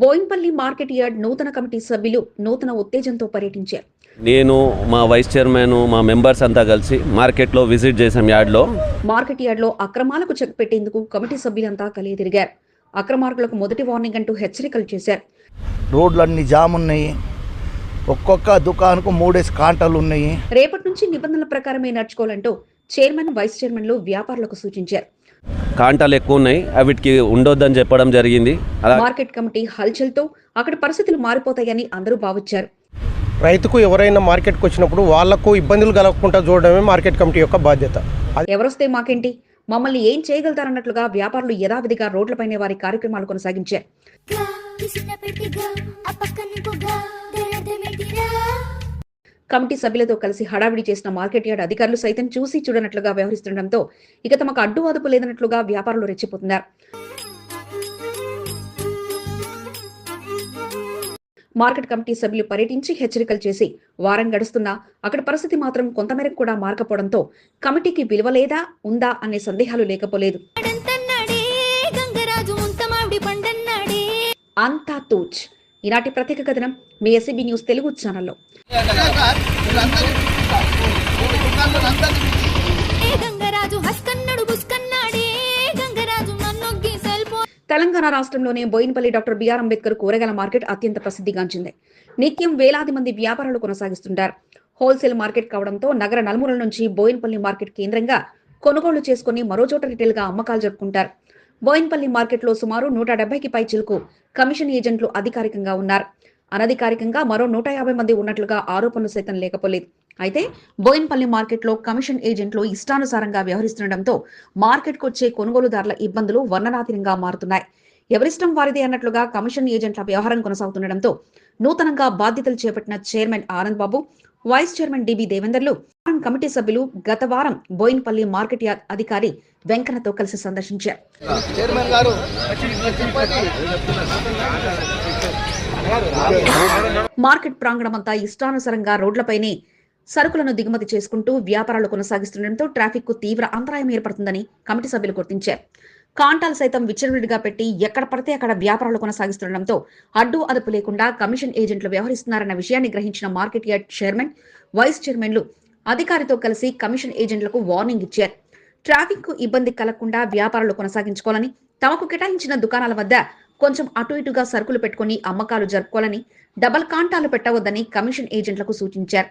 Boinpally market yard నూతన committee సభ్యులు నూతన ఉత్తేజంతో పర్యటించారు. నేను మా వైస్ చైర్మన్ మా మెంబర్స్ అంతా కలిసి మార్కెట్లో విజిట్ చేసాం యార్డ్లో. మార్కెట్ యార్డ్లో అక్రమాలకు చెక్ పెట్టేందుకు కమిటీ సభ్యులంతా కలియదిరిగారు. అక్రమార్కులకు మొదటి వార్నింగ్ అంటూ హెచ్చరికలు చేశారు. రోడ్లన్నీ జామ్ ఉన్నాయి ఒక్కొక్క దుకాణకు మూడేసి కాంటాలు ఉన్నాయి. రేపటి నుంచి నిబంధనల ప్రకారమే నడుచుకోవాలంటూ చైర్మన్ వైస్ చైర్మన్లు వ్యాపారులకు సూచించారు. కాంటాలు ఎక్కువ ఉన్నాయి. అవిటికి ఉండొద్దని చెప్పడం జరిగింది. అలా మార్కెట్ కమిటీ హల్చల్తో అక్కడి పరిస్థితులు మారిపోతాయని అందరూ భావించారు. రైతుకు ఎవరైనా మార్కెట్కి వచ్చినప్పుడు వాళ్ళకు ఇబ్బందులు కలగకుండా చూడడమే మార్కెట్ కమిటీ యొక్క బాధ్యత. అది ఎవరొస్తే మాకేంటి? మమ్మల్ని ఏం చేయగలుగుతారన్నట్లుగా వ్యాపారులు యథావిధిగా రోడ్లపైనే వారి కార్యక్రమాలు కొనసాగించారు. కమిటీ సభ్యులతో కలిసి హడావిడి చేసిన మార్కెట్ యార్డ్ అధికారులు సైతం చూసి చూడనట్లుగా వ్యవహరిస్తుండటంతో ఇక తమకు అడ్డు అదుపు లేదన్నట్లుగా వ్యాపారులు రెచ్చిపోతున్నారు. మార్కెట్ కమిటీ సభ్యులు పర్యటించి హెచ్చరికలు చేసి వారం గడుస్తున్నా అక్కడ పరిస్థితి మాత్రం కొంతమేరకు కూడా మారకపోవడంతో కమిటీకి విలువ లేదా ఉందా అనే సందేహాలు లేకపోలేదు. అంతా తూచ్. ఈనాటి ప్రత్యేక కథనం మీ ఎస్సీబీ న్యూస్ తెలుగు ఛానల్లో. తెలంగాణ రాష్ట్రంలోనే బోయినపల్లి డాక్టర్ బిఆర్ అంబేద్కర్ కూరగాయల మార్కెట్ అత్యంత ప్రసిద్ధిగాంచింది. నిత్యం వేలాది మంది వ్యాపారాలు కొనసాగిస్తుంటారు. హోల్సేల్ మార్కెట్ కావడంతో నగర నలుమూలల నుంచి బోయినపల్లి మార్కెట్ కేంద్రంగా కొనుగోలు చేసుకుని మరో చోట రిటైల్గా అమ్మకాలు జరుపుకుంటారు. బోయిన్పల్లి మార్కెట్లో సుమారు నూట డెబ్బైకి పై చిలుకు కమిషన్ ఏజెంట్లు అధికారికంగా ఉన్నారు. అనధికారికంగా మరో నూట యాభై మంది ఉన్నట్లుగా ఆరోపణలు సైతం లేకపోలేదు. అయితే బోయిన్పల్లి మార్కెట్లో కమిషన్ ఏజెంట్లు ఇష్టానుసారంగా వ్యవహరిస్తుండటంతో మార్కెట్కు వచ్చే కొనుగోలుదారుల ఇబ్బందులు వర్ణనాతీనంగా మారుతున్నాయి. ఎవరిష్టం వారిదే అన్నట్లుగా కమిషన్ ఏజెంట్ల వ్యవహారం కొనసాగుతుండటంతో నూతనంగా బాధ్యతలు చేపట్టిన chairman Anand Babu vice chairman DB దేవేందర్లు committee సభ్యులు గత వారం బోయిన్పల్లి మార్కెట్ యార్డ్ అధికారి వెంకన్నతో కలిసి సందర్శించారు. చైర్మన్ గారు మార్కెట్ ప్రాంగణమంతా ఇష్టానుసారంగా రోడ్లపైనే సరుకులను దిగుమతి చేసుకుంటూ వ్యాపారాలు కొనసాగిస్తుండటంతో ట్రాఫిక్కు తీవ్ర అంతరాయం ఏర్పడుతుందని కమిటీ సభ్యులు గుర్తించారు. కాంటాలు సైతం విచ్చలవిడిగా పెట్టి ఎక్కడ పడితే అక్కడ వ్యాపారాలు కొనసాగిస్తుండటంతో అడ్డు అదుపు లేకుండా కమిషన్ ఏజెంట్లు వ్యవహరిస్తున్నారన్న విషయాన్ని గ్రహించిన మార్కెట్ యార్డ్ చైర్మన్ వైస్ చైర్మన్లు అధికారితో కలిసి కమిషన్ ఏజెంట్లకు వార్నింగ్ ఇచ్చారు. ట్రాఫిక్కు ఇబ్బంది కలగకుండా వ్యాపారాలు కొనసాగించుకోవాలని తమకు కేటాయించిన దుకాణాల వద్ద కొంచెం అటు ఇటుగా సరుకులు పెట్టుకుని అమ్మకాలు జరుపుకోవాలని డబల్ కాంటాలు పెట్టవద్దని కమిషన్ ఏజెంట్లకు సూచించారు.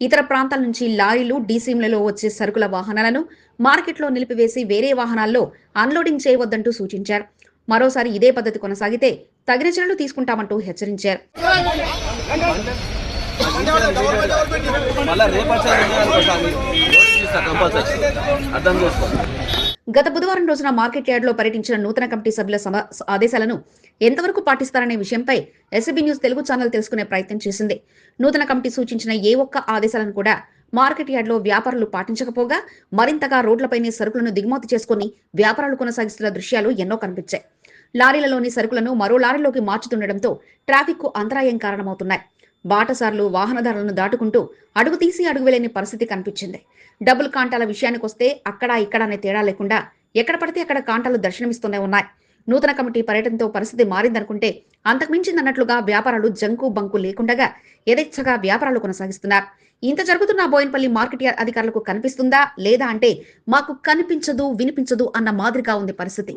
ఇతర ప్రాంతాల నుంచి లారీలు డీసీంలలో వచ్చే సరుకుల వాహనాలను మార్కెట్లో నిలిపివేసి వేరే వాహనాల్లో అన్లోడింగ్ చేయవద్దంటూ సూచించారు. మరోసారి ఇదే పద్ధతి కొనసాగితే తగిన చర్యలు తీసుకుంటామంటూ హెచ్చరించారు. అర్థం చేసుకోండి. గత బుధవారం రోజున మార్కెట్ యార్డ్లో పర్యటించిన నూతన కమిటీ సభ్యుల ఆదేశాలను ఎంతవరకు పాటిస్తారనే విషయంపై ఎస్బీ న్యూస్ తెలుగు ఛానల్ తెలుసుకునే ప్రయత్నం చేసింది. నూతన కమిటీ సూచించిన ఏ ఒక్క ఆదేశాలను కూడా మార్కెట్ యార్డ్లో వ్యాపారులు పాటించకపోగా మరింతగా రోడ్లపైనే సరుకులను దిగుమతి చేసుకుని వ్యాపారాలు కొనసాగిస్తున్న దృశ్యాలు ఎన్నో కనిపించాయి. లారీలలోని సరుకులను మరో లారీలోకి మార్చుతుండటంతో ట్రాఫిక్కు అంతరాయం కారణమవుతున్నాయి. బాటసార్లు వాహనదారులను దాటుకుంటూ అడుగు తీసి అడుగు వెళ్ళని పరిస్థితి కనిపించింది. డబుల్ కాంటాల విషయానికి వస్తే అక్కడ ఇక్కడ అనే తేడా లేకుండా ఎక్కడ పడితే అక్కడ కాంటాలు దర్శనమిస్తూనే ఉన్నాయి. నూతన కమిటీ పర్యటనతో పరిస్థితి మారిందనుకుంటే అంతకుమించిందన్నట్లుగా వ్యాపారాలు జంకు బంకు లేకుండగా యథేచ్ఛగా వ్యాపారాలు కొనసాగిస్తున్నారు. ఇంత జరుగుతున్న బోయిన్పల్లి మార్కెట్ అధికారులకు కనిపిస్తుందా? లేదా అంటే మాకు కనిపించదు వినిపించదు అన్న మాదిరిగా ఉంది పరిస్థితి.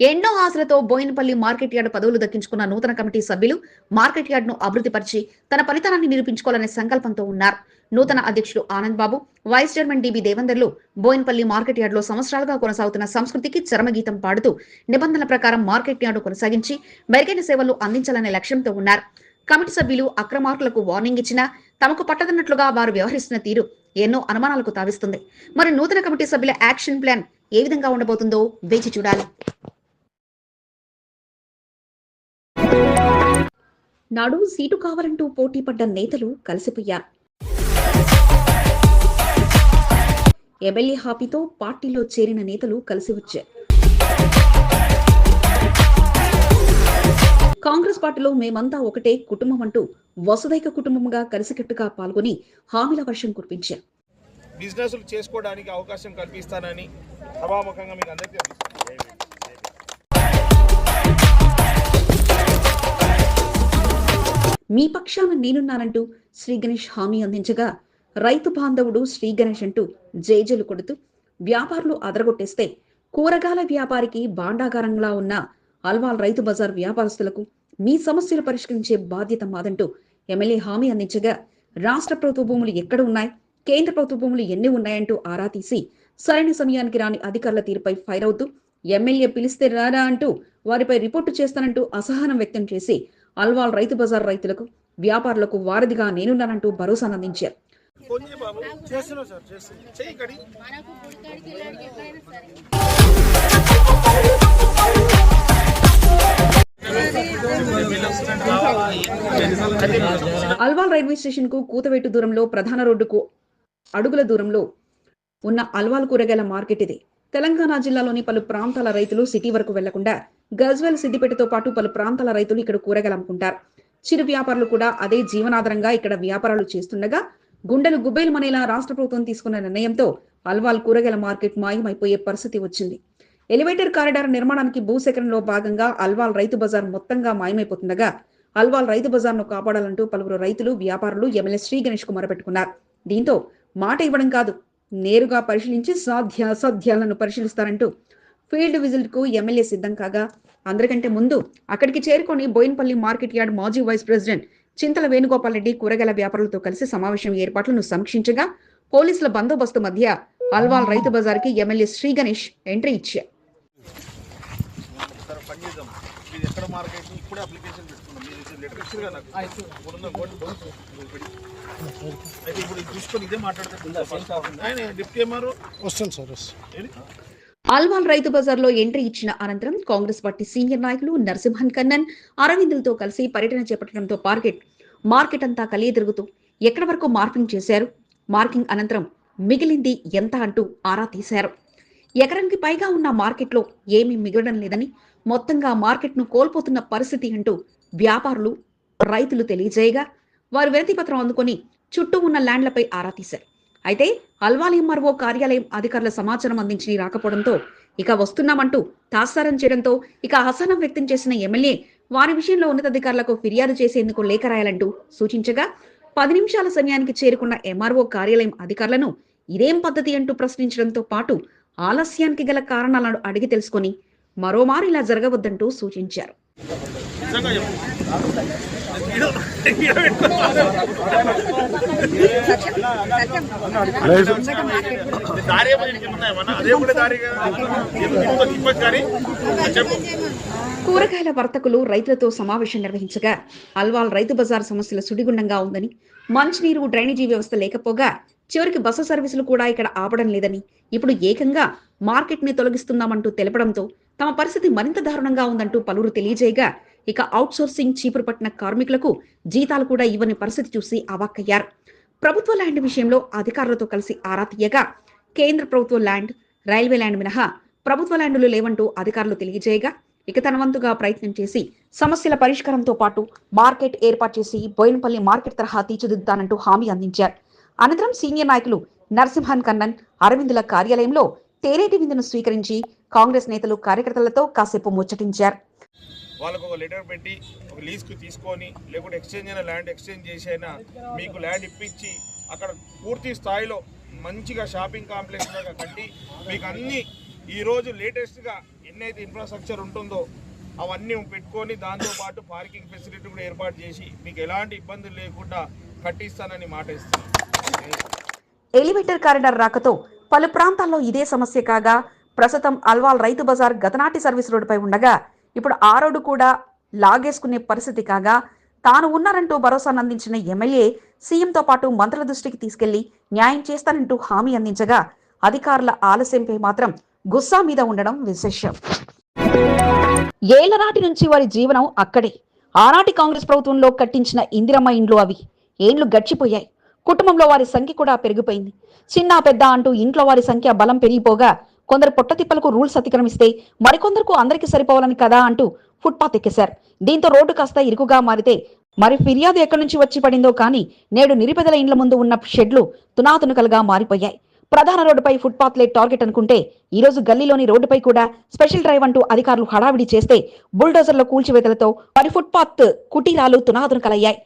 ఎన్నో ఆశలతో బోయినపల్లి మార్కెట్ యార్డ్ పదవులు దక్కించుకున్న నూతన కమిటీ సభ్యులు మార్కెట్ యార్డ్ను అభివృద్ధిపరిచి తన ఫలితాన్ని నిరూపించుకోవాలనే సంకల్పంతో ఉన్నారు. నూతన అధ్యక్షులు Anand Babu vice chairman DB దేవందర్లు Bowenpally market యార్డ్లో సంవత్సరాలుగా కొనసాగుతున్న సంస్కృతికి చరమగీతం పాడుతూ నిబంధనల ప్రకారం మార్కెట్ యార్డు కొనసాగించి మెరుగైన సేవలు అందించాలనే లక్ష్యంతో ఉన్నారు. కమిటీ సభ్యులు అక్రమార్కులకు వార్నింగ్ ఇచ్చినా తమకు పట్టదన్నట్లుగా వారు వ్యవహరిస్తున్న తీరు ఎన్నో అనుమానాలకు తావిస్తుంది. మరి నూతన కమిటీ సభ్యుల యాక్షన్ ప్లాన్ ఏ విధంగా ఉండబోతుందో వేచి చూడాలి. నాడు సీటు కావాలంటూ పోటీ పడ్డ నేతలు కలిసిపోయారు. ఎమ్మెల్యే హాపీతో పార్టీలో చేరిన నేతలు కలిసి వచ్చారు. కాంగ్రెస్ పార్టీలో మేమంతా ఒకటే కుటుంబం అంటూ వసుదైక కుటుంబంగా కలిసికట్టుగా పాల్గొని హామీల వర్షం కురిపించారు. బిజినెస్లు చేసుకోవడానికి అవకాశం కల్పిస్తానని సభాముఖంగా మీకు అందరికీ మీ పక్షాన నేనున్నానంటూ శ్రీ గణేష్ హామీ అందించగా రైతు బాంధవుడు శ్రీ గణేష్ అంటూ జేజలు కొడుతూ వ్యాపారులు అదరగొట్టేస్తే కూరగాయల వ్యాపారికి బాండాగారంలా ఉన్న అల్వాల్ రైతు బజార్ వ్యాపారస్తులకు మీ సమస్యలు పరిష్కరించే బాధ్యత మాదంటూ ఎమ్మెల్యే హామీ అందించగా రాష్ట్ర ప్రభుత్వ భూములు ఎక్కడ ఉన్నాయి కేంద్ర ప్రభుత్వ భూములు ఎన్ని ఉన్నాయంటూ ఆరా తీసి సరైన సమయానికి రాని అధికారుల తీరుపై ఫైర్ అవుతూ ఎమ్మెల్యే పిలిస్తే రారా అంటూ వారిపై రిపోర్టు చేస్తానంటూ అసహనం వ్యక్తం చేసి అల్వాల్ రైతు బజార్ రైతులకు వ్యాపారులకు వారధిగా నేనున్నానంటూ భరోసానందించారు అల్వాల్ రైల్వే స్టేషన్కు కూతవేటు దూరంలో ప్రధాన రోడ్డుకు అడుగుల దూరంలో ఉన్న అల్వాల్ కూరగాయల మార్కెట్ ఇది. తెలంగాణ జిల్లాలోని పలు ప్రాంతాల రైతులు సిటీ వరకు వెళ్ళకుండా గజ్వెల్ సిద్దిపేటతో పాటు పలు ప్రాంతాల రైతులు ఇక్కడ కూరగాయలు అమ్ముకుంటారు చిరు వ్యాపారులు కూడా అదే జీవనాధారంగా ఇక్కడ వ్యాపారాలు చేస్తుండగా గుండెలు గుబేలమనేలా రాష్ట్ర ప్రభుత్వం తీసుకున్న నిర్ణయంతో అల్వాల్ కూరగాయల మార్కెట్ మాయమైపోయే పరిస్థితి వచ్చింది. ఎలివేటర్ కారిడార్ నిర్మాణానికి భూసేకరణలో భాగంగా అల్వాల్ రైతు బజార్ మొత్తంగా మాయమైపోతుండగా అల్వాల్ రైతు బజార్ను కాపాడాలంటూ పలువురు రైతులు వ్యాపారులు ఎమ్మెల్యే శ్రీ గణేష్కు మొరపెట్టుకున్నారు దీంతో మాట ఇవ్వడం కాదు నేరుగా పరిశీలించి సాధ్య అసాధ్యాలను పరిశీలిస్తారంటూ ఫీల్డ్ విజిట్కు ఎమ్మెల్యే సిద్ధం కాగా అందరికంటే ముందు అక్కడికి చేరుకొని బోయిన్పల్లి మార్కెట్ యార్డ్ మాజీ వైస్ ప్రెసిడెంట్ చింతల వేణుగోపాల్ రెడ్డి కూరగాయల వ్యాపారులతో కలిసి సమావేశం ఏర్పాట్లను సమీక్షించగా పోలీసుల బందోబస్తు మధ్య అల్వాల్ రైతు బజార్కి ఎమ్మెల్యే శ్రీ గణేష్ ఎంట్రీ ఇచ్చారు ఇప్పుడే అప్లికేషన్ పెట్టుకున్నాం లెటర్ ఇచ్చారు నాకు అయితే ఇప్పుడు చూసుకొని ఇదే డిప్యూటీ సార్ వస్తుంది. అల్వాల్ రైతు బజార్లో ఎంట్రీ ఇచ్చిన అనంతరం కాంగ్రెస్ పార్టీ సీనియర్ నాయకులు నరసింహన్ కన్నన్ అరవిందులతో కలిసి పర్యటన చేపట్టడంతో మార్కెట్ మార్కెట్ అంతా కలియ తిరుగుతూ ఎక్కడి వరకు మార్కింగ్ చేశారు? మార్కింగ్ అనంతరం మిగిలింది ఎంత అంటూ ఆరా తీశారు. ఎకరానికి పైగా ఉన్న మార్కెట్లో ఏమీ మిగలడం లేదని మొత్తంగా మార్కెట్ను కోల్పోతున్న పరిస్థితి అంటూ వ్యాపారులు రైతులు తెలియజేయగా వారు వినతి పత్రం అందుకొని చుట్టూ ఉన్న ల్యాండ్లపై ఆరా తీశారు. అయితే అల్వాల్ ఎంఆర్ఓ కార్యాలయం అధికారుల సమాచారం అందించి రాకపోవడంతో ఇక వస్తున్నామంటూ తాత్సారం చేయడంతో ఇక అసహనం వ్యక్తం చేసిన ఎమ్మెల్యే వారి విషయంలో ఉన్నతాధికారులకు ఫిర్యాదు చేసేందుకు లేఖ రాయాలంటూ సూచించగా పది నిమిషాల సమయానికి చేరుకున్న ఎంఆర్ఓ కార్యాలయం అధికారులను ఇదేం పద్ధతి అంటూ ప్రశ్నించడంతో పాటు ఆలస్యానికి గల కారణాలను అడిగి తెలుసుకొని మరోమారు ఇలా జరగవద్దంటూ సూచించారు. దారి అదే దారి కానీ చెప్పు కూరగాయల వర్తకులు రైతులతో సమావేశం నిర్వహించగా అల్వాల్ రైతు బజార్ సమస్యల సుడిగుండంగా ఉందని మంచినీరు డ్రైనేజీ వ్యవస్థ లేకపోగా చివరికి బస్సు సర్వీసులు కూడా ఇక్కడ ఆపడం లేదని ఇప్పుడు ఏకంగా మార్కెట్ని తొలగిస్తున్నామంటూ తెలపడంతో తమ పరిస్థితి మరింత దారుణంగా ఉందంటూ పలువురు తెలియజేయగా ఇక అవుట్సోర్సింగ్ చీపురు పట్టిన కార్మికులకు జీతాలు కూడా ఇవ్వని పరిస్థితి చూసి అవాక్కయ్యారు. ప్రభుత్వ ల్యాండ్ విషయంలో అధికారులతో కలిసి ఆరా తీయగా కేంద్ర ప్రభుత్వ ల్యాండ్ రైల్వే ల్యాండ్ మినహా ప్రభుత్వ ల్యాండ్లు లేవంటూ అధికారులు తెలియజేయగా ఇక తన వంతుగా ప్రయత్నం చేసి సమస్యల పరిష్కారంతో పాటు మార్కెట్ ఏర్పాటు చేసి బోయినపల్లి మార్కెట్ తరహా తీర్చిదిద్దుతానంటూ హామీ అందించారు. అనంతరం సీనియర్ నాయకులు నరసింహన్ కన్నన్ అరవిందుల కార్యాలయంలో తేరేటి విందును స్వీకరించి కాంగ్రెస్ నేతలు కార్యకర్తలతో కాసేపు ముచ్చటించారు. వాళ్ళకు ఒక లెటర్ పెట్టి ఒక లీజ్కి తీసుకొని లేకుంటే ఎక్స్చేంజ్ అయినా ల్యాండ్ ఎక్స్చేంజ్ చేసి అయినా మీకు ల్యాండ్ ఇప్పించి అక్కడ పూర్తి స్థాయిలో మంచిగా షాపింగ్ కాంప్లెక్స్ లాగా కట్టి మీకు అన్నీ ఈరోజు లేటెస్ట్గా ఎన్నైతే ఇన్ఫ్రాస్ట్రక్చర్ ఉంటుందో అవన్నీ పెట్టుకొని దాంతోపాటు పార్కింగ్ ఫెసిలిటీ కూడా ఏర్పాటు చేసి మీకు ఎలాంటి ఇబ్బందులు లేకుండా కట్టిస్తానని మాట ఇస్తాను ఎలివేటర్ కారిడార్ రాకతో పలు ప్రాంతాల్లో ఇదే సమస్య కాగా ప్రస్తుతం అల్వాల్ రైతు బజార్ గతనాటి సర్వీస్ రోడ్డుపై ఉండగా ఇప్పుడు ఆరోడు కూడా లాగేసుకునే పరిస్థితి కాగా తాను ఉన్నారంటూ భరోసానందించిన ఎమ్మెల్యే సీఎంతో పాటు మంత్రుల దృష్టికి తీసుకెళ్ళి న్యాయం చేస్తానంటూ హామీ అందించగా అధికారుల ఆలస్యంపై మాత్రం గుస్సా మీద ఉండడం విశేషం. ఏళ్ళనాటి నుంచి వారి జీవనం అక్కడే. ఆనాటి కాంగ్రెస్ ప్రభుత్వంలో కట్టించిన ఇందిరమ్మ ఇండ్లు అవి. ఏండ్లు గడిచిపోయాయి. కుటుంబంలో వారి సంఖ్య కూడా పెరిగిపోయింది. చిన్న పెద్ద అంటూ ఇంట్లో వారి సంఖ్య బలం పెరిగిపోగా కొందరు పొట్టతిప్పలకు రూల్స్ అతిక్రమిస్తే మరికొందరకు అందరికీ సరిపోవాలని కదా అంటూ ఫుట్పాత్ ఎక్కేశారు. దీంతో రోడ్డు కాస్త ఇరుకుగా మారితే మరి ఫిర్యాదు ఎక్కడి నుంచి వచ్చి పడిందో కానీ నేడు నిరుపేదల ఇండ్ల ముందు ఉన్న షెడ్లు తునాతునకలుగా మారిపోయాయి. ప్రధాన రోడ్డుపై ఫుట్పాత్లే టార్గెట్ అనుకుంటే ఈ రోజు గల్లీలోని రోడ్డుపై కూడా స్పెషల్ డ్రైవ్ అంటూ అధికారులు హడావిడి చేస్తే బుల్డోజర్ల కూల్చివేతలతో మరి ఫుట్పాత్ కుటీరాలు తునాదునకలయ్యాయి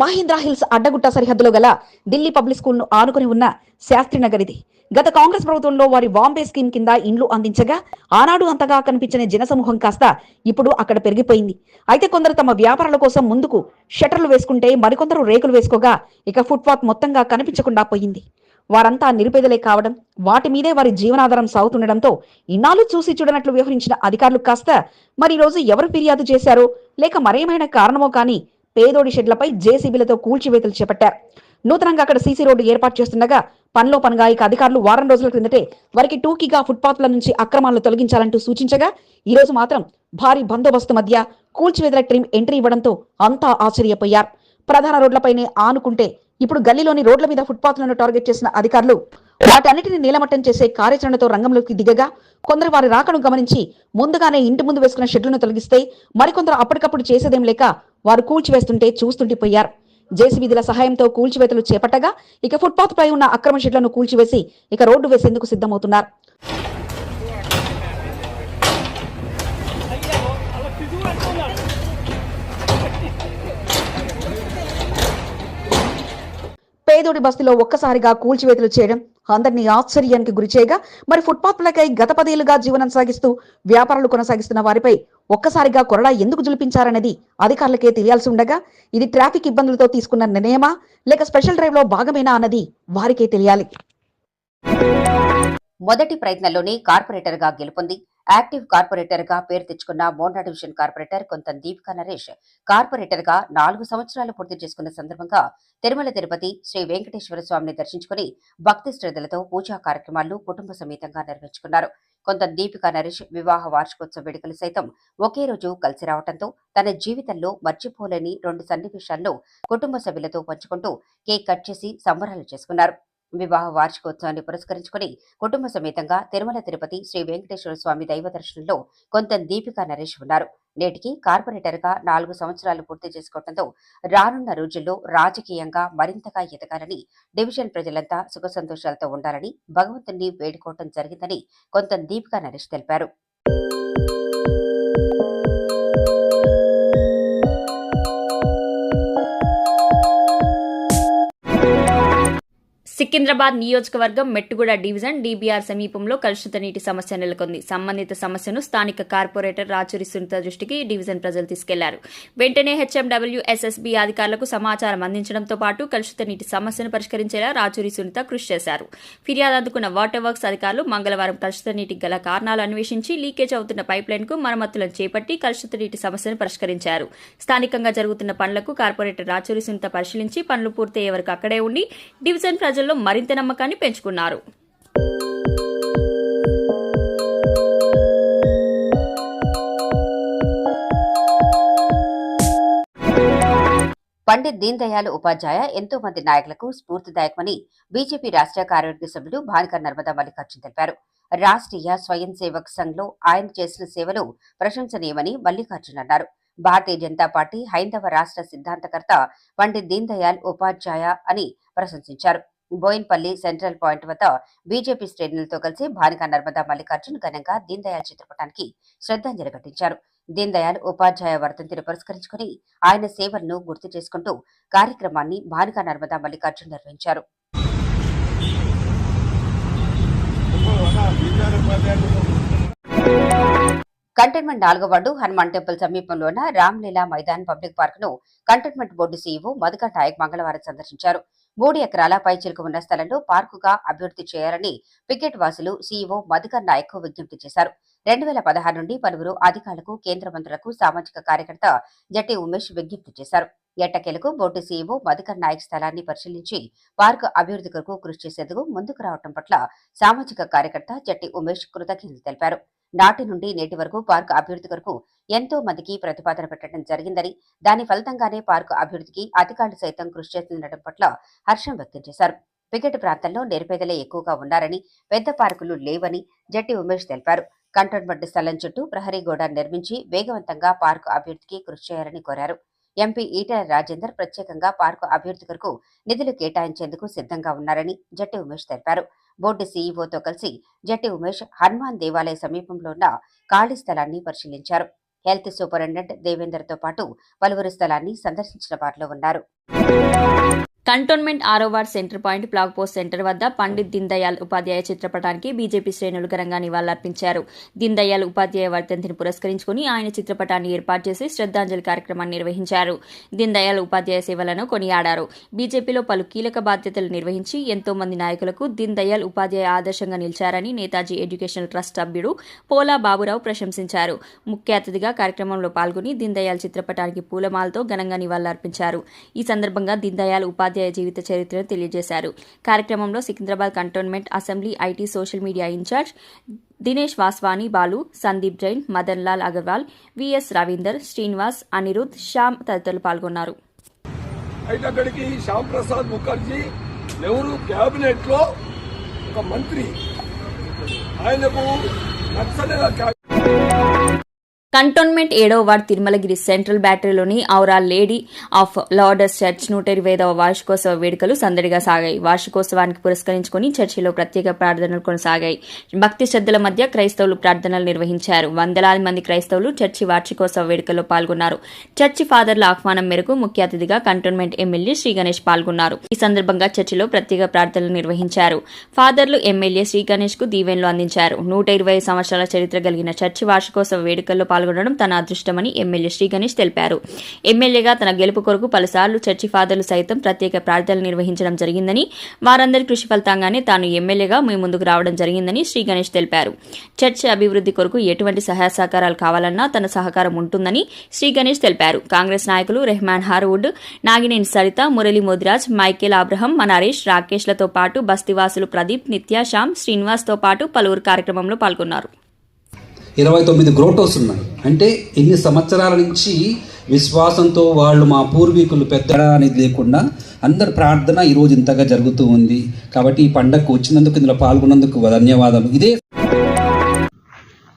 మహీంద్రా హిల్స్ అడ్డగుట్ట సరిహద్దులో గల ఢిల్లీ పబ్లిక్ స్కూల్ను ఆనుకుని ఉన్న శాస్త్రినగర్ ఇది గత కాంగ్రెస్ ప్రభుత్వంలో వారి బాంబే స్కీమ్ కింద ఇండ్లు అందించగా ఆనాడు అంతగా కనిపించని జనసమూహం కాస్త ఇప్పుడు అక్కడ పెరిగిపోయింది. అయితే కొందరు తమ వ్యాపారాల కోసం ముందుకు షట్టర్లు వేసుకుంటే మరికొందరు రేకులు వేసుకోగా ఇక ఫుట్పాత్ మొత్తంగా కనిపించకుండా పోయింది. వారంతా నిరుపేదలే కావడం వాటి మీదే వారి జీవనాధారం సాగుతుండడంతో ఇన్నాళ్ళు చూసి చూడనట్లు వ్యవహరించిన అధికారులు కాస్త మరి రోజు ఎవరు ఫిర్యాదు చేశారో లేక మరేమైనా కారణమో కానీ పేదోడి షెడ్లపై జేసీబీలతో కూల్చివేతలు చేపట్టారు. నూతనంగా అక్కడ సీసీ రోడ్డు ఏర్పాటు చేస్తుండగా పనిలో పనిగా ఇక అధికారులు వారం రోజుల క్రిందటే వారికి టూకీగా ఫుట్పాత్ల నుంచి అక్రమాలను తొలగించాలంటూ సూచించగా ఈ రోజు మాత్రం భారీ బందోబస్తు మధ్య కూల్చివేతల టీం ఎంట్రీ ఇవ్వడంతో అంతా ఆశ్చర్యపోయారు. ప్రధాన రోడ్లపైనే ఆనుకుంటే ఇప్పుడు గల్లీలోని రోడ్ల మీద ఫుట్పాత్లను టార్గెట్ చేసిన అధికారులు వాటన్నిటిని నీలమట్టం చేసే కార్యాచరణతో రంగంలోకి దిగగా కొందరు వారి రాకను గమనించి ముందుగానే ఇంటి ముందు వేసుకున్న షెడ్లను తొలగిస్తే మరికొందరు అప్పటికప్పుడు చేసేదేం లేక వారు కూల్చివేస్తుంటే చూస్తుండిపోయారు జేసీబీల సహాయంతో కూల్చివేతలు చేపట్టగా ఇక ఫుట్పాత్ పై ఉన్న అక్రమ షెడ్లను కూల్చివేసి ఇక రోడ్డు వేసేందుకు సిద్ధమవుతున్నారు. పేదోడి బస్తీలో ఒక్కసారిగా కూల్చివేతలు చేయడం అందరినీ ఆశ్చర్యానికి గురిచేయగా మరి ఫుట్పాత్లకై గత పదేళ్ళుగా జీవనం సాగిస్తూ వ్యాపారాలు కొనసాగిస్తున్న వారిపై ఒక్కసారిగా కొరడా ఎందుకు జులిపించారనేది అధికారులకే తెలియాల్సి ఉండగా ఇది ట్రాఫిక్ ఇబ్బందులతో తీసుకున్న నిర్ణయమా లేక స్పెషల్ డ్రైవ్లో భాగమేనా అన్నది వారికే తెలియాలి. మొదటి ప్రయత్నంలోనే కార్పొరేటర్గా గెలుపొంది. యాక్టివ్ కార్పొరేటర్గా పేరు తెచ్చుకున్న మోండా డివిజన్ కార్పొరేటర్ కొంత దీపికా నరేష్ కార్పొరేటర్గా నాలుగు సంవత్సరాలు పూర్తి చేసుకున్న సందర్భంగా తిరుమల తిరుపతి శ్రీ వెంకటేశ్వర స్వామిని దర్శించుకుని భక్తి శ్రద్ధలతో పూజా కార్యక్రమాలు కుటుంబ సమేతంగా నిర్వహించుకున్నారు. కొంత దీపికా నరేష్ వివాహ వార్షికోత్సవ వేడుకలు సైతం ఒకే రోజు కలిసి రావడంతో తన జీవితంలో మర్చిపోలేని రెండు సన్నివేశాలను కుటుంబ సభ్యులతో పంచుకుంటూ కేక్ కట్ చేసి సంబరాలు చేసుకున్నారు. వివాహ వార్షికోత్సవాన్ని పురస్కరించుకుని కుటుంబ సమేతంగా తిరుమల తిరుపతి శ్రీ వెంకటేశ్వర స్వామి దైవ దర్శనంలో కొంత దీపికా నరేష్ ఉన్నారు. నేటికి కార్పొరేటర్గా నాలుగు సంవత్సరాలు పూర్తి చేసుకోవడంతో రానున్న రోజుల్లో రాజకీయంగా మరింతగా ఎదగాలని డివిజన్ ప్రజలంతా సుఖ సంతోషాలతో ఉండాలని భగవంతుణ్ణి వేడుకోవటం జరిగిందని కొంత దీపికా నరేష్ తెలిపారు. సికింద్రాబాద్ నియోజకవర్గం మెట్టుగూడ డివిజన్ డీబీఆర్ సమీపంలో కలుషిత నీటి సమస్య నెలకొంది. సంబంధిత సమస్యను స్థానిక కార్పొరేటర్ రాచూరి సునీత దృష్టికి డివిజన్ ప్రజలు తీసుకెళ్ళారు. వెంటనే హెచ్ఎండబ్ల్యూ ఎస్ఎస్బీ అధికారులకు సమాచారం అందించడంతో పాటు కలుషిత నీటి సమస్యను పరిష్కరించేలా రాచూరి సునీత కృషి చేశారు. ఫిర్యాదు అందుకున్న వాటర్ వర్క్స్ అధికారులు మంగళవారం కలుషిత నీటికి గల కారణాలు అన్వేషించి లీకేజ్ అవుతున్న పైప్ లైన్కు మరమ్మతులను చేపట్టి కలుషిత నీటి సమస్యను పరిష్కరించారు. స్థానికంగా జరుగుతున్న పనులకు కార్పొరేటర్ రాచూరి సునీత పరిశీలించి పనులు పూర్తయ్యే వరకు అక్కడే ఉండి డివిజన్ ప్రజల్లో మరింత నమ్మకాన్ని పెంచుకున్నారు. పండిత్ దీన్ దయాళ్ ఉపాధ్యాయ ఎంతో మంది నాయకులకు స్ఫూర్తిదాయకమని బీజేపీ రాష్ట్ర కార్యవర్గ సభ్యులు భానుక నర్మదా మల్లికార్జున్ తెలిపారు. రాష్ట్రీయ స్వయం సేవక్ సంఘ్లో ఆయన చేసిన సేవలు ప్రశంసనీయమని మల్లికార్జున్ అన్నారు. భారతీయ జనతా పార్టీ హైందవ రాష్ట్ర సిద్ధాంతకర్త పండిత్ దీన్ దయాళ్ ఉపాధ్యాయ అని ప్రశంసించారు. బోయిన్పల్లి సెంట్రల్ పాయింట్ వద్ద బీజేపీ శ్రేణులతో కలిసి భానుక నర్మదా మల్లికార్జున్ ఘనంగా దీన్ దయాళ్ చిత్రపటానికి శ్రద్ధాంజలి ఘటించారు. దీన్ దయాళ్ ఉపాధ్యాయ వర్ధంతిని పురస్కరించుకుని ఆయన సేవలను గుర్తు చేసుకుంటూ కార్యక్రమాన్ని భానుక నర్మదా మల్లికార్జున్ నిర్వహించారు. కంటైన్మెంట్ నాలుగో వార్డు హనుమాన్ టెంపుల్ సమీపంలోన Ramlila Maidan public పార్క్ను cantonment board CEO Madhukar Naik మంగళవారం సందర్శించారు. మూడు ఎకరాల పైచిలుకు ఉన్న స్థలంలో పార్కుగా అభివృద్ధి చేయాలని పికెట్ వాసులు సీఈఓ మధుకర్ నాయక్ విజ్ఞప్తి చేశారు. రెండు వేల పదహారు నుండి పలువురు అధికారులకు కేంద్ర మంత్రులకు సామాజిక కార్యకర్త జట్టి ఉమేష్ విజ్ఞప్తి చేశారు. ఎట్టకేలకు బోర్డు సీఈఓ మధుకర్ నాయక్ స్థలాన్ని పరిశీలించి పార్కు అభివృద్ధి కొరకు కృషి చేసేందుకు ముందుకు రావడం పట్ల సామాజిక కార్యకర్త జట్టి ఉమేష్ కృతజ్ఞతలు తెలిపారు. నాటి నుండి నేటి వరకు పార్కు అభివృద్ధి కొరకు ఎంతో మందికి ప్రతిపాదన పెట్టడం జరిగిందని దాని ఫలితంగానే పార్కు అభివృద్ధికి అధికారులు సైతం కృషి చేస్తుండటం పట్ల హర్షం వ్యక్తం చేశారు. పికెట్ ప్రాంతంలో నిరుపేదలే ఎక్కువగా ఉన్నారని పెద్ద పార్కులు లేవని జట్టి ఉమేష్ తెలిపారు. కంటోన్మెంట్ స్థలం చుట్టూ ప్రహరీ గోడ నిర్మించి వేగవంతంగా పార్కు అభివృద్ధికి కృషి చేయాలని కోరారు. ఎంపీ ఈటెల రాజేందర్ ప్రత్యేకంగా పార్కు అభివృద్ధి కొరకు నిధులు కేటాయించేందుకు సిద్ధంగా ఉన్నారని జట్టి ఉమేష్ తెలిపారు. బోర్డు సీఈఓతో కలిసి జట్టి ఉమేష్ హనుమాన్ దేవాలయ సమీపంలో ఉన్న ఖాళీ స్థలాన్ని పరిశీలించారు. హెల్త్ సూపరింటెండెంట్ దేవేందర్తో పాటు పలువురు స్థలాన్ని సందర్శించిన వారిలో ఉన్నారు. Cantonment ఆరోవార్ centre point block post centre వద్ద పండిత్ దీన్దయాల్ ఉపాధ్యాయ చిత్రపటానికి బీజేపీ శ్రేణులు ఘనంగా నివాళులర్పించారు. దీన్దయాల్ ఉపాధ్యాయ వర్ధంతిని పురస్కరించుకుని ఆయన చిత్రపటాన్ని ఏర్పాటు చేసి శ్రద్ధాంజలి కార్యక్రమాన్ని నిర్వహించారు. దీన్దయాల్ ఉపాధ్యాయ సేవలను కొనియాడారు. బీజేపీలో పలు కీలక బాధ్యతలు నిర్వహించి ఎంతో మంది నాయకులకు దీన్దయాల్ ఉపాధ్యాయ ఆదర్శంగా నిలిచారని నేతాజీ ఎడ్యుకేషనల్ ట్రస్ట్ సభ్యుడు పోలా బాబురావు ప్రశంసించారు. ముఖ్య అతిథిగా కార్యక్రమంలో పాల్గొని దీన్దయాల్ చిత్రపటానికి పూలమాలతో ఘనంగా నివాళులర్పించారు. ఈ సందర్భంగా దీన్ ఉపాధ్యాయ ఉపాధ్యాయ జీవిత చరిత్రను తెలియజేశారు. కార్యక్రమంలో Secunderabad cantonment assembly IT social media incharge Dinesh Vaswani Balu Sandeep Jain Madan Lal Agarwal VS Ravinder Srinivas Anirudh Shyam తదితరులు పాల్గొన్నారు. అయితే అక్కడికి శ్యామ్ ప్రసాద్ ముఖర్జీ నెహ్రూ క్యాబినెట్లో ఒక మంత్రి. ఆయనకు నచ్చలేదా కంటోన్మెంట్ ఏడవ వార్డు తిరుమలగిరి సెంట్రల్ బ్యాటరీలోని ఔరా లేడీ ఆఫ్ లార్డర్స్ చర్చ్ నూట ఇరవై ఐదవ వార్షికోత్సవ వేడుకలు సందడిగా సాగాయి. వార్షికోత్సవానికి పురస్కరించుకుని చర్చిలో ప్రత్యేక ప్రార్థనలు కొనసాగాయి. భక్తి శ్రద్ధల మధ్య క్రైస్తవులు ప్రార్థనలు నిర్వహించారు. వందలాది మంది క్రైస్తవులు చర్చి వార్షికోత్సవ వేడుకల్లో పాల్గొన్నారు. చర్చి ఫాదర్ల ఆహ్వానం మేరకు ముఖ్య అతిథిగా కంటోన్మెంట్ ఎమ్మెల్యే శ్రీ గణేష్ పాల్గొన్నారు. ఈ సందర్భంగా చర్చిలో ప్రత్యేక ప్రార్థనలు నిర్వహించారు. ఫాదర్లు ఎమ్మెల్యే శ్రీ గణేష్కు దీవెనలు అందించారు. నూట ఇరవై సంవత్సరాల చరిత్ర కలిగిన చర్చి వార్షికోత్సవ వేడుకల్లో పాల్గొనడం తన అదృష్టమని ఎమ్మెల్యే శ్రీ గణేష్ తెలిపారు. ఎమ్మెల్యేగా తన గెలుపు కొరకు పలుసార్లు చర్చి ఫాదర్లు సైతం ప్రత్యేక ప్రార్థనలు నిర్వహించడం జరిగిందని వారందరి కృషి ఫలితంగానే తాను ఎమ్మెల్యేగా మీ ముందుకు రావడం జరిగిందని శ్రీ గణేష్ తెలిపారు. చర్చి అభివృద్ధి కొరకు ఎటువంటి సహాయ సహకారాలు కావాలన్నా తన సహకారం ఉంటుందని శ్రీ గణేష్ తెలిపారు. కాంగ్రెస్ నాయకులు Rehman Harwood Nagineni Saritha Murali Modiraj Michael Abraham Manaresh రాకేష్లతో పాటు బస్తీవాసులు ప్రదీప్ నిత్య శ్యామ్ శ్రీనివాస్తో పాటు పలువురు కార్యక్రమంలో పాల్గొన్నారు. ఇరవై తొమ్మిది గ్రోటోస్ ఉన్నాయి. అంటే ఇన్ని సంవత్సరాల నుంచి విశ్వాసంతో వాళ్ళు మా పూర్వీకులు పెద్ద అనేది లేకుండా అందరి ప్రార్థన ఈరోజు ఇంతగా జరుగుతూ ఉంది. కాబట్టి ఈ పండగకు వచ్చినందుకు ఇందులో పాల్గొన్నందుకు ధన్యవాదాలు. ఇదే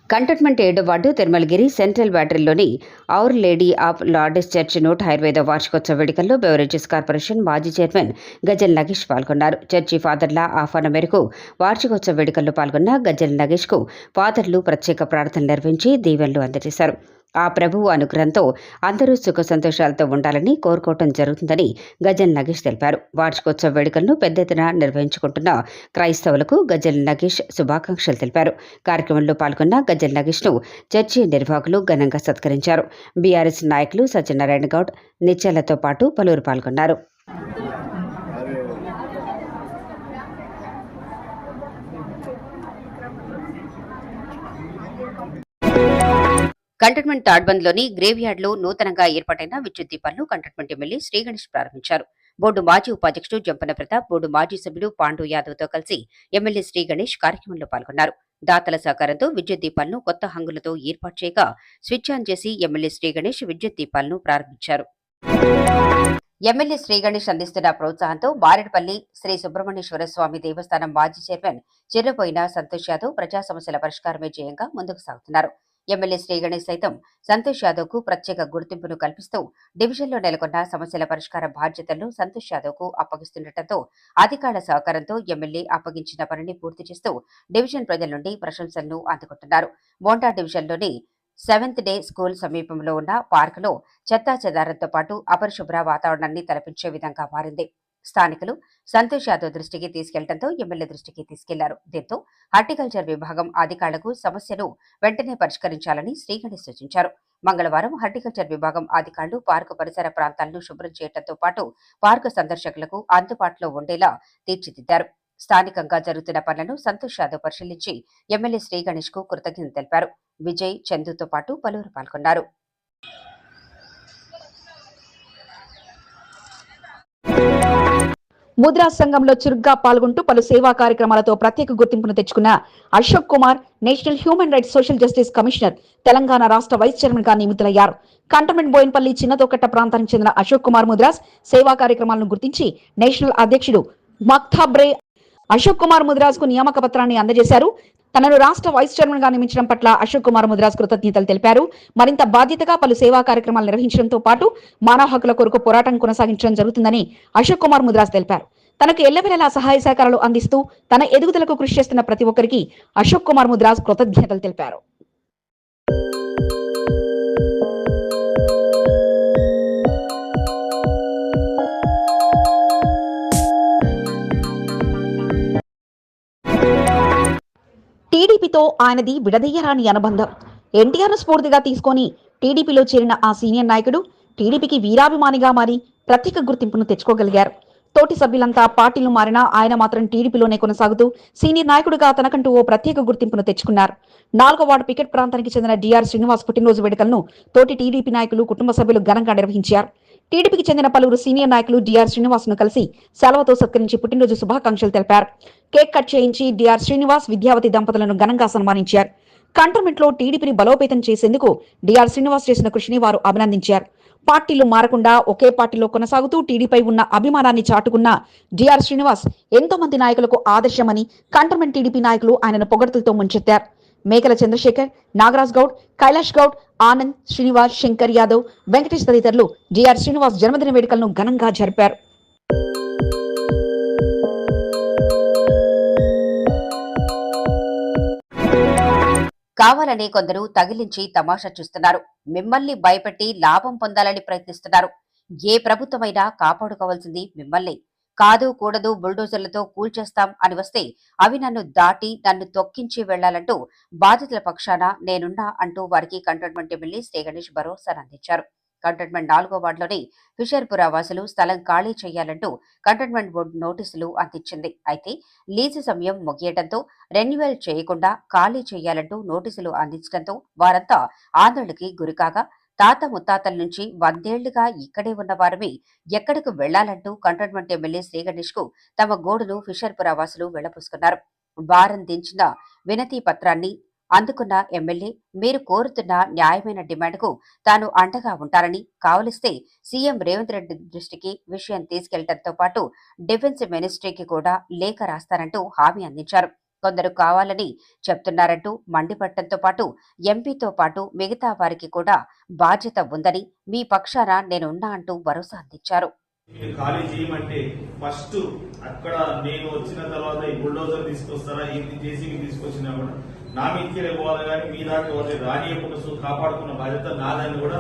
కంటోన్మెంట్ ఏడో ward Tirumalagiri central బ్యాటరీలోని our lady of Lourdes church నూట ఆయుర్వేద వార్షికోత్సవ వేడుకల్లో బెవరేజెస్ కార్పొరేషన్ మాజీ చైర్మన్ గజల్ నగేష్ పాల్గొన్నారు. చర్చి ఫాదర్ల ఆహ్వానం మేరకు వార్షికోత్సవ వేడుకల్లో పాల్గొన్న గజల్ నగేష్కు ఫాదర్లు ప్రత్యేక ప్రార్థనలు నిర్వహించి దీవెనలు అందజేశారు. ఆ ప్రభువు అనుగ్రహంతో అందరూ సుఖ సంతోషాలతో ఉండాలని కోరుకోవటం జరుగుతుందని గజల్ నగేష్ తెలిపారు. వార్షికోత్సవ వేడుకలను పెద్ద ఎత్తున నిర్వహించుకుంటున్న క్రైస్తవులకు గజల్ నగేష్ శుభాకాంక్షలు తెలిపారు. కార్యక్రమంలో పాల్గొన్న గజల్ నగేష్ను చర్చి నిర్వాహకులు ఘనంగా సత్కరించారు. బీఆర్ఎస్ నాయకులు సత్యనారాయణ గౌడ్ నిత్యాలతో పాటు పలువురు పాల్గొన్నారు. కంటోన్మెంట్ తాడ్బంద్లోని గ్రేవ్ యార్డ్లో నూతనంగా ఏర్పాటైన విద్యుత్ దీపాలను కంటోన్మెంట్ ఎమ్మెల్యే శ్రీ గణేష్ ప్రారంభించారు. బోర్డు మాజీ ఉపాధ్యక్షుడు జంపన ప్రతాప్ బోర్డు మాజీ సభ్యుడు పాండు యాదవ్తో కలిసి ఎమ్మెల్యే శ్రీ గణేష్ కార్యక్రమంలో పాల్గొన్నారు. దాతల సహకారంతో విద్యుత్ దీపాలను కొత్త హంగులతో ఏర్పాటు చేయగా స్విచ్ ఆన్ చేసి ఎమ్మెల్యే శ్రీ గణేష్ విద్యుత్ దీపాలను ప్రారంభించారు. ఎమ్మెల్యే శ్రీ గణేష్ అందిస్తున్న ప్రోత్సాహంతో బారెడ్పల్లి శ్రీ సుబ్రహ్మణ్యేశ్వర స్వామి దేవస్థానం మాజీ చైర్మన్ చిర్రపోయిన సంతోష్ యాదవ్ ప్రజా సమస్యల పరిష్కారమే జయంగా ముందుకు సాగుతున్నారు. ఎమ్మెల్యే శ్రీ గణేష్ సైతం సంతోష్ యాదవ్కు ప్రత్యేక గుర్తింపును కల్పిస్తూ డివిజన్లో నెలకొన్న సమస్యల పరిష్కార బాధ్యతలను సంతోష్ యాదవ్కు అప్పగిస్తుండటంతో అధికారుల సహకారంతో ఎమ్మెల్యే అప్పగించిన పనిని పూర్తి చేస్తూ డివిజన్ ప్రజల నుండి ప్రశంసలను అందుకుంటున్నారు. బోండా డివిజన్లోని సెవెంత్ డే స్కూల్ సమీపంలో ఉన్న పార్కులో చెత్తా చెదారంతో పాటు అపరిశుభ్ర వాతావరణాన్ని తలపించే విధంగా మారింది. స్థానికులు సంతోష్ యాదవ్ దృష్టికి తీసుకెళ్ళడంతో ఎమ్మెల్యే దృష్టికి తీసుకెళ్ళారు. దీంతో హార్టికల్చర్ విభాగం అధికారులకు సమస్యను వెంటనే పరిష్కరించాలని శ్రీగణేష్ సూచించారు. మంగళవారం హార్టికల్చర్ విభాగం అధికారులు పార్కు పరిసర ప్రాంతాలను శుభ్రం చేయడంతో పాటు పార్కు సందర్శకులకు అందుబాటులో ఉండేలా తీర్చిదిద్దారు. స్థానికంగా జరుగుతున్న పనులను సంతోష్ యాదవ్ పరిశీలించి ఎమ్మెల్యే శ్రీగణేష్కు కృతజ్ఞతలు తెలిపారు. విజయ్ చందుతో పాటు పలువురు పాల్గొన్నారు. ముద్రా సంఘంలో చురుగ్గా పాల్గొంటూ పలు సేవా కార్యక్రమాలతో ప్రత్యేక గుర్తింపును తెచ్చుకున్న Ashok Kumar national human rights social justice commissioner Telangana రాష్ట్ర వైస్ చైర్మన్గా నియమితులయ్యారు. కంటమెంట్ బోయిన్పల్లి చిన్నతోకట్ట ప్రాంతానికి చెందిన అశోక్ కుమార్ ముద్రాస్ సేవా కార్యక్రమాలను గుర్తించి నేషనల్ అధ్యక్షుడు మక్తాబ్రే అశోక్ కుమార్ ముదిరాజ్కు నియామక పత్రాన్ని అందజేశారు. తనను రాష్ట్ర వైస్ చైర్మన్గా నియమించడం పట్ల అశోక్ కుమార్ ముదిరాజ్ కృతజ్ఞతలు తెలిపారు. మరింత బాధ్యతగా పలు సేవా కార్యక్రమాలు నిర్వహించడంతో పాటు మానవ హక్కుల కొరకు పోరాటం కొనసాగించడం జరుగుతుందని అశోక్ కుమార్ ముదిరాజ్ తెలిపారు. తనకు ఎల్లవెల్లలా సహాయ సహకారాలు అందిస్తూ తన ఎదుగుదలకు కృషి చేస్తున్న ప్రతి ఒక్కరికి అశోక్ కుమార్ ముద్రాజ్ కృతజ్ఞతలు తెలిపారు. టీడీపీతో ఆయనది విడదీయరాని అనుబంధం. ఎన్టీఆర్ స్ఫూర్తిగా తీసుకొని టీడీపీలో చేరిన ఆ సీనియర్ నాయకుడు టీడీపీకి వీరాభిమానిగా మారి ప్రత్యేక గుర్తింపును తెచ్చుకోగలిగారు. తోటి సభ్యులంతా పార్టీలు మారినా ఆయన మాత్రం టీడీపీలోనే కొనసాగుతూ సీనియర్ నాయకుడిగా తనకంటూ ఓ ప్రత్యేక గుర్తింపును తెచ్చుకున్నారు. నాలుగో వార్డు పికెట్ ప్రాంతానికి చెందిన డిఆర్ శ్రీనివాస్ పుట్టినరోజు వేడుకలను తోటి టీడీపీ నాయకులు కుటుంబ సభ్యులు ఘనంగా నిర్వహించారు. టీడీపీకి చెందిన పలువురు సీనియర్ నాయకులు డిఆర్ శ్రీనివాస్ను కలిసి సెలవుతో సత్కరించి పుట్టినరోజు శుభాకాంక్షలు తెలిపారు. కేక్ కట్ చేయించి డిఆర్ శ్రీనివాస్ విద్యావతి దంపతులను ఘనంగా సన్మానించారు. కంటర్మెంట్లో టీడీపీని బలోపేతం చేసేందుకు డిఆర్ శ్రీనివాస్ చేసిన కృషిని వారు అభినందించారు. పార్టీలు మారకుండా ఒకే పార్టీలో కొనసాగుతూ టీడీపై ఉన్న అభిమానాన్ని చాటుకున్న డిఆర్ శ్రీనివాస్ ఎంతో మంది నాయకులకు ఆదర్శమని కంటర్మెంట్ టీడీపీ నాయకులు ఆయనను పొగడ్తలతో ముంచెత్తారు. మేకల చంద్రశేఖర్ నాగరాజ్ గౌడ్ కైలాష్ గౌడ్ ఆనంద్ శ్రీనివాస్ శంకర్ యాదవ్ వెంకటేష్ తదితరులు డిఆర్ శ్రీనివాస్ జన్మదిన వేడుకలను ఘనంగా జరిపారు. కావాలని కొందరు తగిలించి తమాషా చూస్తున్నారు. మిమ్మల్ని భయపెట్టి లాభం పొందాలని ప్రయత్నిస్తున్నారు. ఏ ప్రభుత్వమైనా కాపాడుకోవాల్సింది మిమ్మల్ని. కాదు కూడదు బుల్డోజర్లతో కూల్చేస్తాం అని వస్తే అవి నన్ను దాటి నన్ను తొక్కించి వెళ్ళాలంటూ బాధితుల పక్షాన నేనున్నా అంటూ వారికి కంటోన్మెంట్ ఎమ్మెల్యే శ్రీ గణేష్ భరోసాను అందించారు. కంటోన్మెంట్ నాలుగో వార్డులోని ఫిషర్పుర వాసులు స్థలం ఖాళీ చేయాలంటూ కంటోన్మెంట్ బోర్డు నోటీసులు అందించింది. అయితే లీజు సమయం ముగియడంతో రెన్యువల్ చేయకుండా ఖాళీ చేయాలంటూ నోటీసులు అందించడంతో వారంతా ఆందోళనకి గురికాగా తాత ముత్తాతల నుంచి వందేళ్ళుగా ఇక్కడే ఉన్న వారమే ఎక్కడికి వెళ్ళాలంటూ కంటోన్మెంట్ ఎమ్మెల్యే శ్రీగణేష్కు తమ గోడును ఫిషర్పుర వాసులు వెళ్ళపూసుకున్నారు వారం దించిన వినతి పత్రాన్ని అందుకున్న ఎమ్మెల్యే మీరు కోరుతున్న న్యాయమైన డిమాండ్కు తాను అండగా ఉంటారని కావలిస్తే సీఎం రేవంత్ రెడ్డి దృష్టికి విషయం తీసుకెళ్ళడంతో పాటు డిఫెన్స్ మినిస్ట్రీకి కూడా లేఖ రాస్తారంటూ హామీ అందించారు. కొందరు కావాలని చెప్తున్నారంటూ మండిపట్టడంతో పాటు ఎంపీతో పాటు మిగతా వారికి కూడా బాధ్యత ఉందని మీ పక్షాన నేనున్నా అంటూ భరోసా అందించారు. మీరు ఖాళీ చేయమంటే ఫస్ట్ అక్కడ నేను వచ్చిన తర్వాత ఈ బుల్డోజర్ తీసుకొస్తారా? ఏంటి? జేసీబీ తీసుకొచ్చినా కూడా? నా మీదకి పోవాలి కానీ మీ దాకా వాళ్ళు రానియకుండా సో కాపాడుకున్న బాధ్యత నాదని కూడా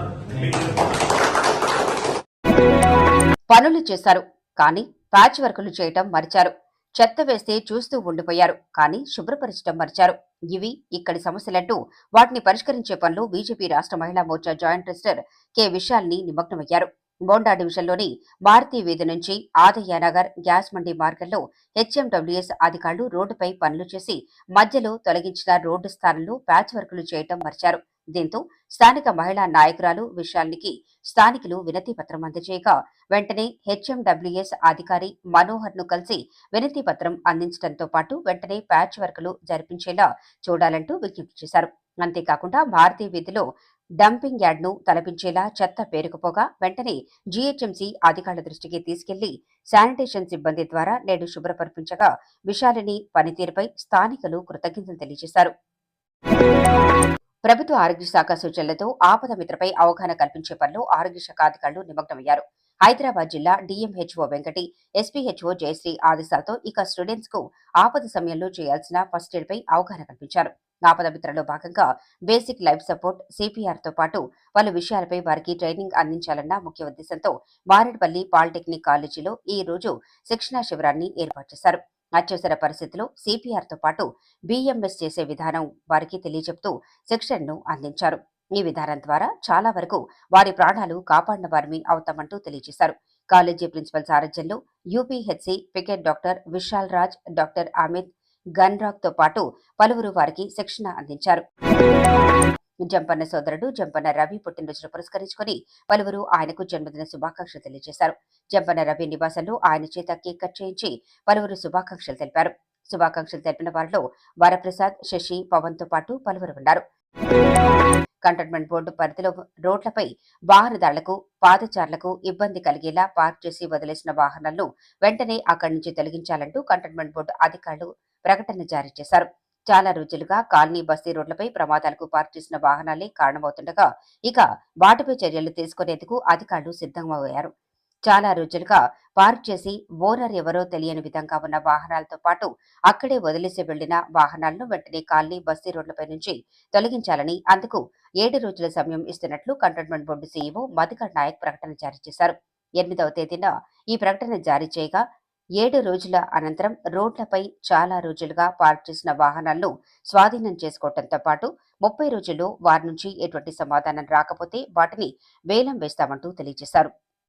పనులు చేశారు. కానీ ప్యాచ్ వర్కులు చేయటం మరిచారు. చెత్త వేస్తే చూస్తూ ఉండిపోయారు. కానీ శుభ్రపరచడం మరిచారు. ఇవి ఇక్కడి సమస్యలంటూ వాటిని పరిష్కరించే పనులు బీజేపీ రాష్ట్ర Mahila Morcha joint treasurer K విశాల్ని నిమగ్నమయ్యారు. బోండా డివిజన్లోని భారతీ వీధి నుంచి ఆదయ్య నగర్ గ్యాస్ మండి మార్గంలో హెచ్ఎండబ్ల్యూఎస్ అధికారులు రోడ్డుపై పనులు చేసి మధ్యలో తొలగించిన రోడ్డు స్థానంలో ప్యాచ్ వర్కులు చేయటం మర్చారు. దీంతో స్థానిక మహిళా నాయకురాలు విశాల్నికి స్థానికులు వినతి పత్రం అందజేయగా వెంటనే హెచ్ఎండబ్ల్యూఎస్ అధికారి మనోహర్ను కలిసి వినతి పత్రం అందించడంతో పాటు వెంటనే ప్యాచ్ వర్కులు జరిపించేలా చూడాలంటూ విజ్ఞప్తి చేశారు. అంతేకాకుండా భారతీ వీధిలో డంపింగ్ యార్డ్ను తలపించేలా చెత్త పేరుకుపోగా వెంటనే జీహెచ్ఎంసీ అధికారుల దృష్టికి తీసుకెళ్ళి శానిటేషన్ సిబ్బంది ద్వారా నేడు శుభ్రపరిపించగా విశాలిని పనితీరుపై స్థానికులు కృతజ్ఞతలు తెలియజేశారు. ప్రభుత్వ ఆరోగ్య శాఖ సూచనలతో ఆపద మిత్రపై అవగాహన కల్పించే పనిలో ఆరోగ్య శాఖ అధికారులు నిమగ్నమయ్యారు. హైదరాబాద్ జిల్లా డిఎంహెచ్ఓ వెంకటి ఎస్పీహెచ్ఓ జయశ్రీ ఆదేశాలతో ఇక స్టూడెంట్స్కు ఆపద సమయంలో చేయాల్సిన ఫస్ట్ ఎయిడ్ పై అవగాహన కల్పించారు. ఆపద మిత్రలో భాగంగా బేసిక్ లైఫ్ సపోర్ట్ సిపిఆర్తో పాటు పలు విషయాలపై వారికి ట్రైనింగ్ అందించాలన్న ముఖ్య ఉద్దేశంతో మారేడుపల్లి పాలిటెక్నిక్ కాలేజీలో ఈ రోజు శిక్షణా శిబిరాన్ని ఏర్పాటు చేశారు. అత్యవసర పరిస్థితిలో సిపిఆర్తో పాటు బిఎంఎస్ చేసే విధానం వారికి తెలియజెప్తూ శిక్షణను అందించారు. ఈ విధానం ద్వారా చాలా వరకు వారి ప్రాణాలు కాపాడిన వారిని అవుతామంటూ తెలియజేశారు. కాలేజీ ప్రిన్సిపల్ సారథ్యంలో UPHC Picket doctor Vishal Raj doctor Amit గన్రాగ్తో పాటు పలువురు వారికి శిక్షణ అందించారు. జంపన్న సోదరుడు జంపన్న రవి పుట్టినరోజును పురస్కరించుకొని పలువురు ఆయనకు జన్మదిన శుభాకాంక్షలు తెలియజేశారు. జంపన్న రవి నివాసంలో ఆయన చేత కేక్ కట్ చేయించి పలువురు శుభాకాంక్షలు తెలిపారు. శుభాకాంక్షలు తెలిపిన వారిలో వరప్రసాద్ శశి పవన్తో పాటు పలువురు ఉన్నారు. కంటోన్మెంట్ బోర్డు పరిధిలో రోడ్లపై వాహనదారులకు పాదచారులకు ఇబ్బంది కలిగేలా పార్క్ చేసి వదిలేసిన వాహనాలను వెంటనే అక్కడి నుంచి తొలగించాలంటూ కంటోన్మెంట్ బోర్డు అధికారులు ప్రకటన జారీ చేశారు. చాలా రోజులుగా కాలనీ బస్తీ రోడ్లపై ప్రమాదాలకు పార్క్ చేసిన వాహనాలే కారణమవుతుండగా ఇక వాటిపై చర్యలు తీసుకునేందుకు అధికారులు సిద్ధమయ్యారు. చాలా రోజులుగా పార్క్ చేసి ఓనర్ ఎవరో తెలియని విధంగా ఉన్న వాహనాలతో పాటు అక్కడే వదిలేసి వెళ్ళిన వాహనాలను వెంటనే కాలనీ బస్తీ రోడ్లపై నుంచి తొలగించాలని అందుకు ఏడు రోజుల సమయం ఇస్తున్నట్లు cantonment board CEO Madhukar Naik ప్రకటన జారీ చేశారు. ఎనిమిదవ తేదీన ఈ ప్రకటన జారీ చేయగా ఏడు రోజుల అనంతరం రోడ్లపై చాలా రోజులుగా పార్క్ చేసిన వాహనాలను స్వాధీనం చేసుకోవడంతో పాటు ముప్పై రోజుల్లో వారి నుంచి ఎటువంటి సమాధానం రాకపోతే వాటిని వేలం వేస్తామంటూ తెలియజేశారు.